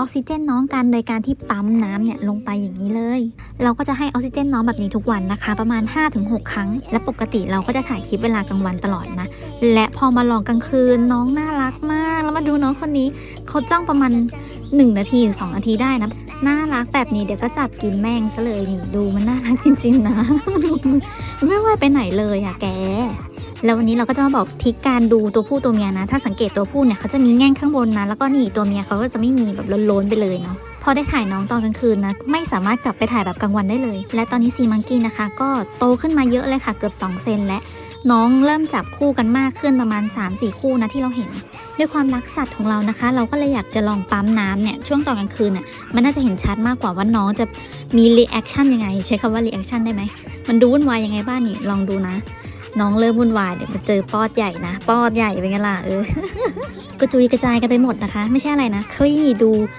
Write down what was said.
ออกซิเจนน้องกันโดยการที่ปั๊มน้ำเนี่ยลงไปอย่างนี้เลย เราก็จะให้ออกซิเจนน้องแบบนี้ทุกวันนะคะ ประมาณ 5-6 ครั้ง และปกติเราก็จะถ่ายคลิปเวลากลางวันตลอดนะ และพอมาลองกลางคืนน้องน่ารักมาก แล้วมาดูน้องคนนี้เขาจ้องประมาณ 1 นาทีหรือ2นาทีได้นะน่ารักแบบนี้เดี๋ยวก็จับกินแมงซะเลยนี่ดูมันน่ารักจริงๆนะ ไม่ว่าไปไหนเลยอะแก แล้ววันนี้เราก็จะมาบอกทริกการดูตัวผู้ตัวเมียนะ ถ้าสังเกตตัวผู้เนี่ยเขาจะมีแง่งข้างบนนะ แล้วก็นี่ตัวเมียเขาก็จะไม่มีแบบล้นๆไปเลยเนาะพอได้ถ่ายน้องตอนกลางคืนนะไม่สามารถกลับไปถ่ายแบบกลางวันได้เลย และตอนนี้ซีมังกี้นะคะ ก็โตขึ้นมาเยอะเลยค่ะเกือบ 2 เซนและน้องเริ่มจับคู่กันมากขึ้นประมาณ 3-4 คู่นะที่เราเห็น ด้วยความรักสัตว์ของเรานะคะ เราก็เลยอยากจะลองปั๊มน้ำเนี่ยช่วงตอนกลางคืนเนี่ยมันน่าจะเห็นชัดมากกว่าว่าน้องจะมีรีแอคชั่นยังไง ใช้คำว่ารีแอคชั่นได้ไหมมันดูวุ่นวายยังไงบ้างนี่ลองดูนะ น้องเริ่มวุ่นวายเดี๋ยวมาเจอปอดใหญ่นะ ปอดใหญ่เป็นไงล่ะเออกระจุยกระจายกันไปหมดนะคะ ไม่ใช่อะไรนะ คลี่ดู